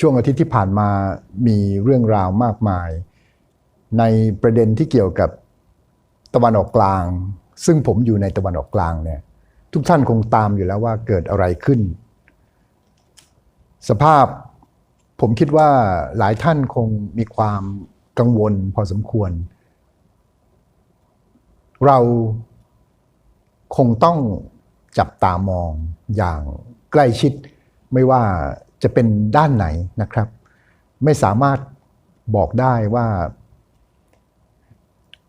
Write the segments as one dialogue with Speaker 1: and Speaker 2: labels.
Speaker 1: ช่วงอาทิตย์ที่ผ่านมามีเรื่องราวมากมาย ในประเด็นที่เกี่ยวกับตะวันออกกลาง ซึ่งผมอยู่ในตะวันออกกลางเนี่ยทุกท่านคงตามอยู่แล้วว่าเกิดอะไรขึ้น สภาพผมคิดว่าหลายท่านคงมีความกังวลพอสมควร เราคงต้องจับตามองอย่างใกล้ชิดไม่ว่า จะเป็นด้านไหนนะครับ ไม่สามารถบอกได้ว่า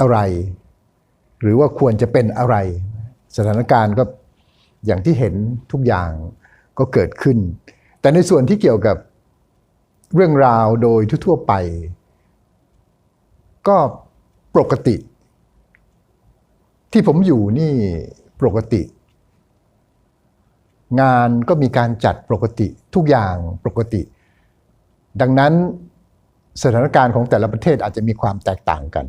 Speaker 1: อะไร หรือว่าควรจะเป็นอะไร สถานการณ์ก็อย่างที่เห็นทุกอย่างก็เกิดขึ้น แต่ในส่วนที่เกี่ยวกับเรื่องราวโดยทั่วไป ก็ปกติ ที่ผมอยู่นี่ปกติ งานก็มีการจัดปกติทุกอย่างปกติ ดังนั้นสถานการณ์ของแต่ละประเทศอาจจะมีความแตกต่างกัน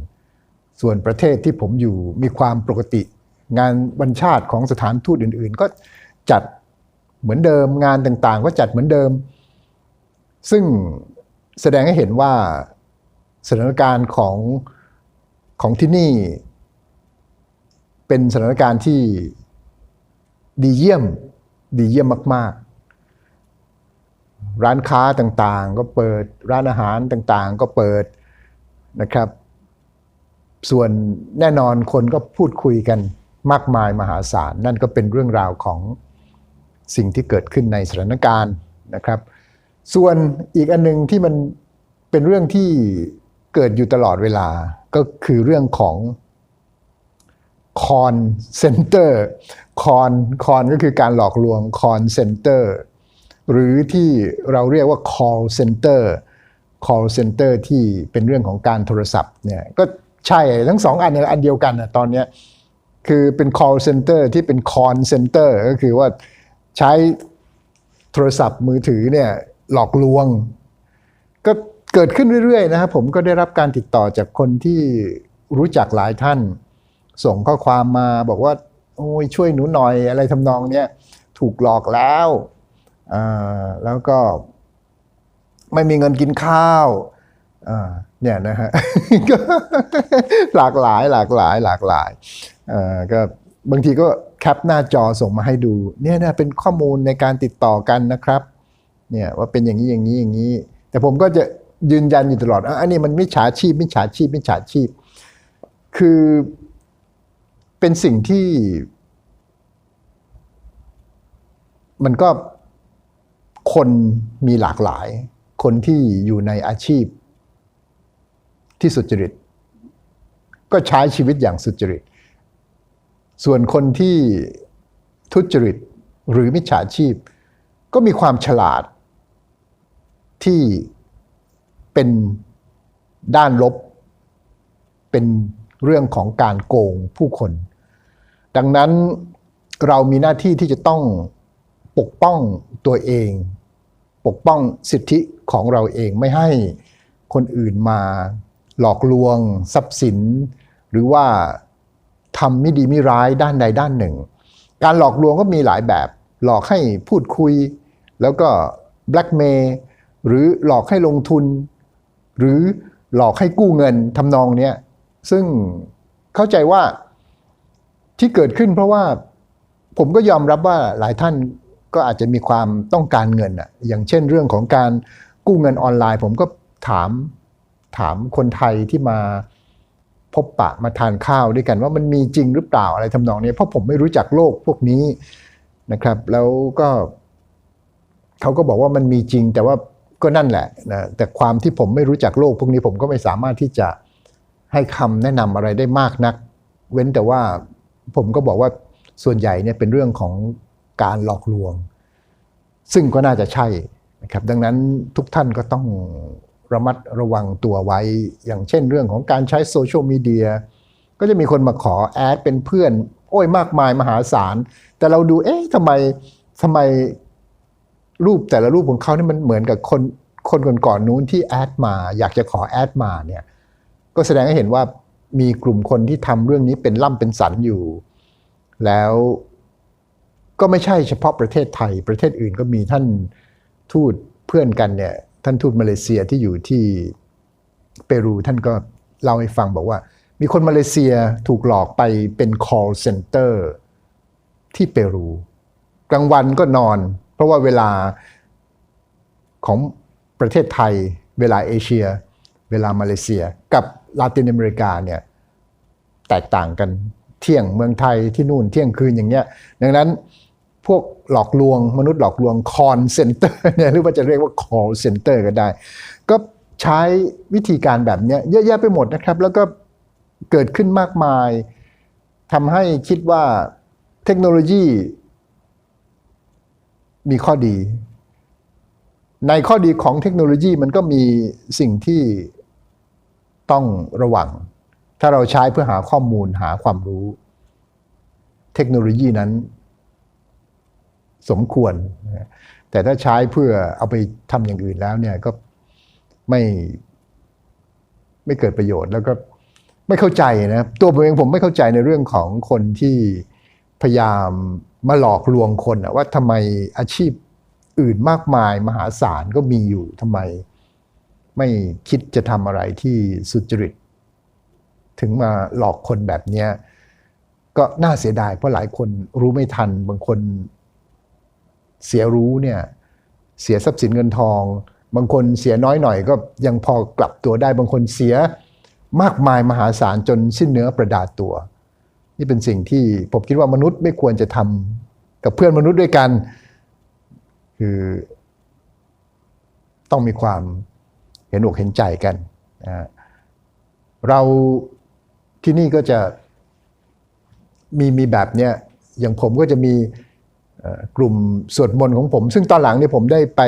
Speaker 1: ส่วนประเทศที่ผมอยู่มีความปกติ งานวันชาติของสถานทูตอื่น ๆ ก็จัดเหมือนเดิมงานต่างๆ ก็จัดเหมือนเดิม ซึ่งแสดงให้เห็นว่าสถานการณ์ของของที่นี่ เป็นสถานการณ์ที่ดีเยี่ยม ดีเยี่ยมมาก ๆ ร้านค้าต่างๆ ก็เปิดร้านอาหารต่างๆ ก็เปิดนะครับ ส่วนแน่นอนคนก็พูดคุยกันมากมายมหาศาล นั่นก็เป็นเรื่องราวของสิ่งที่เกิดขึ้นในสถานการณ์นะครับ ส่วนอีกอันหนึงที่มันเป็นเรื่องที่เกิดอยู่ตลอดเวลาก็คือเรื่องของคอนเซนเตอร์ คอนคอนก็คือการหลอกลวงคอนเซนเตอร์หรือที่เราเรียกว่า call center call center ที่เป็นเรื่องของการโทรศัพท์เนี่ยก็ใช่ทั้งสองอันเนี่ยอันเดียวกันนะตอนเนี้ยคือเป็น call center ที่เป็น con center ก็คือว่าใช้โทรศัพท์มือถือเนี่ยหลอกลวง ก็เกิดขึ้นเรื่อยๆนะครับผมก็ได้รับการติดต่อจากคนที่รู้จักหลายท่าน ส่งข้อความมาบอกว่า โอ้ยช่วยหนูหน่อยอะไรทำนองเนี้ยถูกหลอกแล้วแล้วก็ไม่มีเงินกินข้าวเนี่ยนะฮะก็หลากหลายหลากหลายหลากหลายก็บางทีก็แคปหน้าจอส่งมาให้ดูเนี่ยนะเป็นข้อมูลในการติดต่อกันนะครับเนี่ยว่าเป็นอย่างนี้อย่างนี้อย่างนี้ แต่ผมก็จะยืนยันอยู่ตลอดอันนี้มันมิจฉาชีพมิจฉาชีพมิจฉาชีพ คือ เป็นสิ่งที่ มันก็คนมีหลากหลาย คนที่อยู่ในอาชีพ ที่สุจริต ก็ใช้ชีวิตอย่างสุจริต ส่วนคนที่ทุจริตหรือมิจฉาชีพ ก็มีความฉลาด ที่เป็นด้านลบ เป็นเรื่องของการโกงผู้คน ดังนั้นเรามีหน้าที่ที่จะต้องปกป้องตัวเอง ปกป้องสิทธิของเราเองไม่ให้คนอื่นมาหลอกลวง ทรัพย์สิน หรือว่าทำไม่ดีไม่ร้ายด้านใดด้านหนึ่ง การหลอกลวงก็มีหลายแบบ หลอกให้พูดคุย แล้วก็แบล็กเมย์หรือหลอกให้ลงทุน หรือหลอกให้กู้เงินทำนองเนี้ยซึ่งเข้าใจว่า ที่เกิดขึ้นเพราะว่าผมก็ยอมรับว่าหลายท่านก็อาจจะมีความต้องการเงินอะอย่างเช่นเรื่องของการกู้เงินออนไลน์ ผมก็ถามถามคนไทยที่มาพบปะมาทานข้าวด้วยกันว่ามันมีจริงหรือเปล่าอะไรทำนองนี้เพราะผมไม่รู้จักโลกพวกนี้นะครับ แล้วก็เขาก็บอกว่ามันมีจริงแต่ว่าก็นั่นแหละนะแต่ความที่ผมไม่รู้จักโลกพวกนี้ผมก็ไม่สามารถที่จะให้คำแนะนำอะไรได้มากนัก เว้นแต่ว่า ผมก็บอกว่าส่วนใหญ่เนี่ยเป็นเรื่องของการหลอกลวง ซึ่งก็น่าจะใช่นะครับดังนั้นทุกท่านก็ต้องระมัดระวังตัวไว้ อย่างเช่นเรื่องของการใช้โซเชียลมีเดียก็จะมีคนมาขอแอดเป็นเพื่อน โอ้ยมากมายมหาศาล แต่เราดูเอ๊ะทำไมทำไมรูปแต่ละรูปของเขานี่มันเหมือนกับคนคนก่อนๆนู้นที่แอดมา อยากจะขอแอดมาเนี่ยก็แสดงให้เห็นว่า มีกลุ่มคนที่ทำเรื่องนี้เป็นล่ำเป็นสันอยู่ แล้วก็ไม่ใช่เฉพาะประเทศไทย ประเทศอื่นก็มีท่านทูตเพื่อนกันเนี่ย ท่านทูตมาเลเซียที่อยู่ที่เปรูท่านก็เล่าให้ฟังบอกว่า มีคนมาเลเซียถูกหลอกไปเป็น call center ที่เปรู กลางวันก็นอน เพราะว่าเวลาของประเทศไทยเวลาเอเชีย เวลามาเลเซียกับลาตินอเมริกาเนี่ยแตกต่างกันเที่ยงเมืองไทยที่นู่นเที่ยงคืนอย่างเงี้ยดังนั้นพวกหลอกลวงมนุษย์หลอกลวงคอนเซนเตอร์เนี่ยหรือว่าจะเรียกว่า call center ก็ได้ ก็ใช้วิธีการแบบเนี้ยเยอะแยะไปหมดนะครับ แล้วก็เกิดขึ้นมากมายทำให้คิดว่าเทคโนโลยี มีข้อดี ในข้อดีของเทคโนโลยีมันก็มีสิ่งที่ ต้องระวัง ถ้าเราใช้เพื่อหาข้อมูลหาความรู้ เทคโนโลยีนั้น สมควร แต่ถ้าใช้เพื่อเอาไปทำอย่างอื่นแล้วเนี่ยก็ไม่ไม่เกิดประโยชน์แล้วก็ไม่เข้าใจนะตัวผมเองผมไม่เข้าใจในเรื่องของคนที่พยายามมาหลอกลวงคนว่าทำไมอาชีพอื่นมากมายมหาศาลก็มีอยู่ทำไม ไม่คิดจะทำอะไรที่สุจริต ถึงมาหลอกคนแบบนี้ก็น่าเสียดายเพราะหลายคนรู้ไม่ทัน บางคนเสียรู้เนี่ยเสียทรัพย์สินเงินทอง บางคนเสียน้อยหน่อยก็ยังพอกลับตัวได้ บางคนเสียมากมายมหาศาลจนสิ้นเนื้อประดาตัว นี่เป็นสิ่งที่ผมคิดว่ามนุษย์ไม่ควรจะทำกับเพื่อนมนุษย์ด้วยกัน คือต้องมีความ เห็นอกเห็นใจกัน เราที่นี่ก็จะมีมีแบบเนี้ยอย่างผมก็จะมีกลุ่มสวดมนต์ของผม ซึ่งตอนหลังเนี่ยผมได้ไป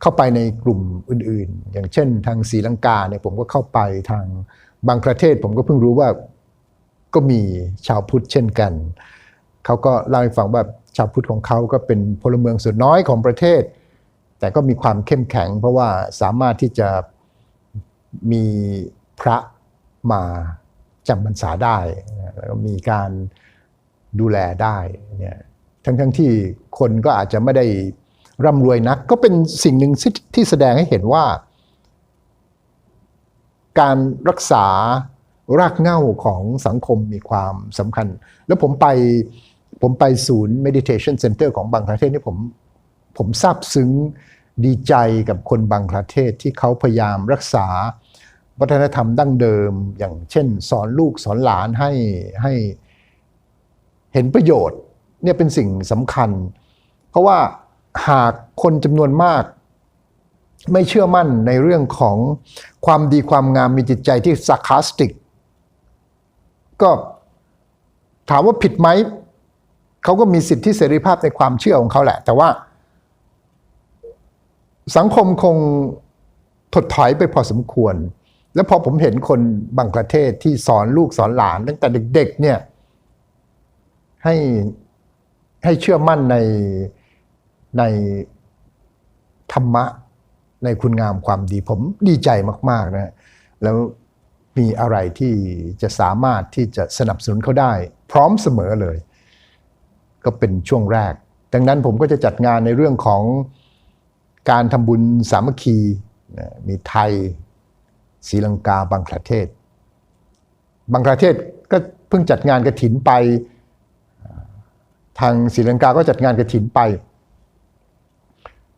Speaker 1: เข้าไปในกลุ่มอื่น ๆ อย่างเช่น ทางศรีลังกาเนี่ยผมก็เข้าไปทางบางประเทศ ผมก็เพิ่งรู้ว่าก็มีชาวพุทธเช่นกัน เขาก็เล่าให้ฟังว่าชาวพุทธของเขาก็เป็นพลเมืองส่วนน้อยของประเทศ แต่ก็มีความเข้มแข็ง เพราะว่าสามารถที่จะมีพระมาจำพรรษาได้แล้วก็มีการดูแลได้เนี่ยทั้งทั้งที่คนก็อาจจะไม่ได้ร่ำรวยนัก ก็เป็นสิ่งหนึ่งที่ที่แสดงให้เห็นว่า การรักษารากเหง้าของสังคมมีความสำคัญ แล้วผมไปผมไปศูนย์ meditation center ของบางประเทศนี่ผม ผมซาบซึ้งดีใจกับคนบางประเทศที่เขาพยายามรักษา วัฒนธรรมดั้งเดิม อย่างเช่น สอนลูกสอนหลานให้ให้เห็นประโยชน์เนี่ยเป็นสิ่งสำคัญ เพราะว่าหากคนจำนวนมาก ไม่เชื่อมั่นในเรื่องของความดีความงามมีจิตใจที่ sarcastic ก็ถามว่าผิดไหมเขาก็มีสิทธิเสรีภาพในความเชื่อของเขาแหละ แต่ว่า สังคมคงถดถอยไปพอสมควร แล้วพอผมเห็นคนบางประเทศที่สอนลูกสอนหลาน ตั้งแต่เด็ก ๆ เนี่ย ให้ให้เชื่อมั่นในในธรรมะในคุณงามความดีผมดีใจมาก ๆ นะ แล้วมีอะไรที่จะสามารถที่จะสนับสนุนเขาได้ พร้อมเสมอเลย ก็เป็นช่วงแรก ดังนั้นผมก็จะจัดงานในเรื่องของ การทำบุญสามัคคีมีไทยศรีลังกาบางประเทศบางประเทศก็เพิ่งจัดงานกระถินไป ทางศรีลังกาก็จัดงานกระถินไป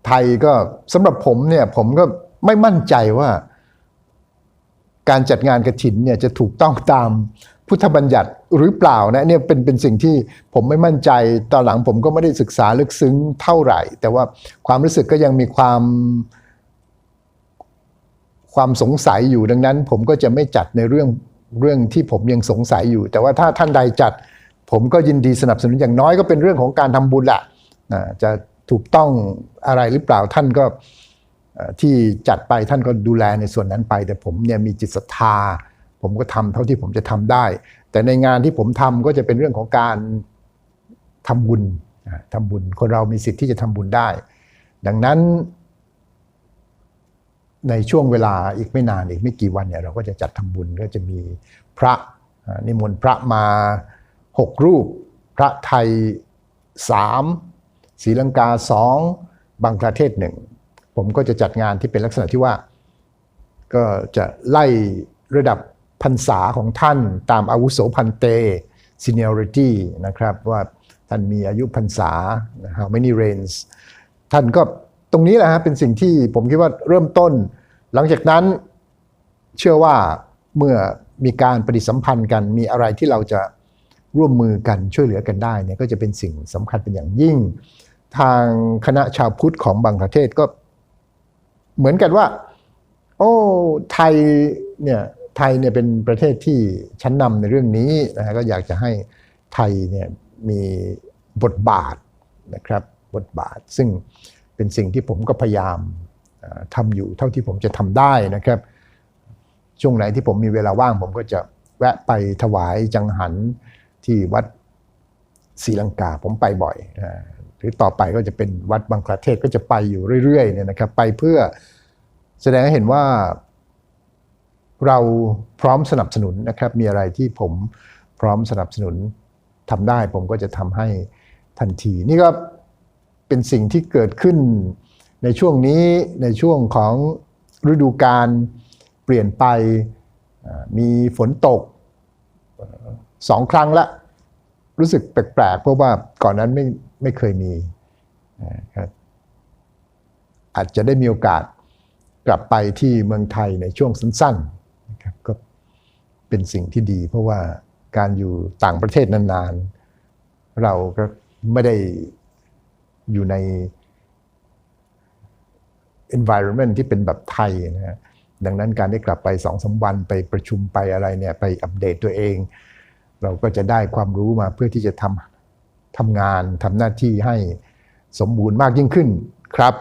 Speaker 1: ไทยก็สำหรับผมเนี่ยผมก็ไม่มั่นใจว่า การจัดงานกระถินเนี่ยจะถูกต้องตาม พุทธบัญญัติหรือเปล่านะเนี่ยเป็นเป็นสิ่งที่ผมไม่มั่นใจตอนหลังผมก็ไม่ได้ศึกษาลึกซึ้งเท่าไหร่ แต่ว่าความรู้สึกก็ยังมีความความสงสัยอยู่ดังนั้น ผมก็จะไม่จัดในเรื่องเรื่องที่ผมยังสงสัยอยู่ แต่ว่าถ้าท่านใดจัด ผมก็ยินดีสนับสนุนอย่างน้อยก็เป็นเรื่องของการทำบุญแหละนะจะถูกต้องอะไรหรือเปล่าท่านก็ที่จัดไปท่านก็ดูแลในส่วนนั้นไป แต่ผมเนี่ยมีจิตศรัทธา ผมก็ทำเท่าที่ผมจะทำได้ แต่ในงานที่ผมทำก็จะเป็นเรื่องของการทำบุญนะทำบุญ คนเรามีสิทธิ์ที่จะทำบุญได้ ดังนั้นในช่วงเวลาอีกไม่นานอีกไม่กี่วันเนี่ยเราก็จะจัดทำบุญก็จะมีพระนิมนต์พระมาหกรูป พระไทยสามศรีลังกาสองบางประเทศหนึ่งผมก็จะจัดงานที่เป็นลักษณะที่ว่า ก็จะไล่ระดับ พรรษาของท่านตามอาวุโสพันเต seniority นะครับว่าท่านมีอายุพรรษา how many reigns ท่านก็ตรงนี้แหละฮะเป็นสิ่งที่ผมคิดว่าเริ่มต้น หลังจากนั้นเชื่อว่าเมื่อมีการปฏิสัมพันธ์กันมีอะไรที่เราจะร่วมมือกันช่วยเหลือกันได้เนี่ยก็จะเป็นสิ่งสำคัญเป็นอย่างยิ่ง ทางคณะชาวพุทธของบางประเทศก็เหมือนกันว่า โอ้ไทยเนี่ย ไทยเนี่ยเป็นประเทศที่ชั้นนำในเรื่องนี้นะฮะก็อยากจะให้ไทยเนี่ยมีบทบาทนะครับบทบาท ซึ่งเป็นสิ่งที่ผมก็พยายามทำอยู่เท่าที่ผมจะทำได้นะครับ ช่วงไหนที่ผมมีเวลาว่าง ผมก็จะแวะไปถวายจังหันที่วัดศรีลังกาผมไปบ่อยนะหรือต่อไปก็จะเป็นวัดบางคลาเทศก็จะไปอยู่เรื่อยๆเนี่ยนะครับ ไปเพื่อแสดงให้เห็นว่า เราพร้อมสนับสนุนนะครับ มีอะไรที่ผมพร้อมสนับสนุนทำได้ ผมก็จะทำให้ทันที นี่ก็เป็นสิ่งที่เกิดขึ้นในช่วงนี้ในช่วงของฤดูกาลเปลี่ยนไปมีฝนตกสองครั้งละ รู้สึกแปลกๆ เพราะว่าก่อนนั้นไม่ไม่เคยมี อาจจะได้มีโอกาสกลับไปที่เมืองไทยในช่วงสั้นๆ เป็นสิ่งที่ดี เพราะว่าการอยู่ต่างประเทศนานๆ เราก็ไม่ได้อยู่ใน environment ที่เป็นแบบไทยนะฮะดังนั้นการได้กลับไปสองสาวันไปประชุมไปอะไรเนี่ยไปอัปเดตตัวเอง เราก็จะได้ความรู้มาเพื่อที่จะทำทำงานทำหน้าที่ให้สมบูรณ์มากยิ่งขึ้นครับ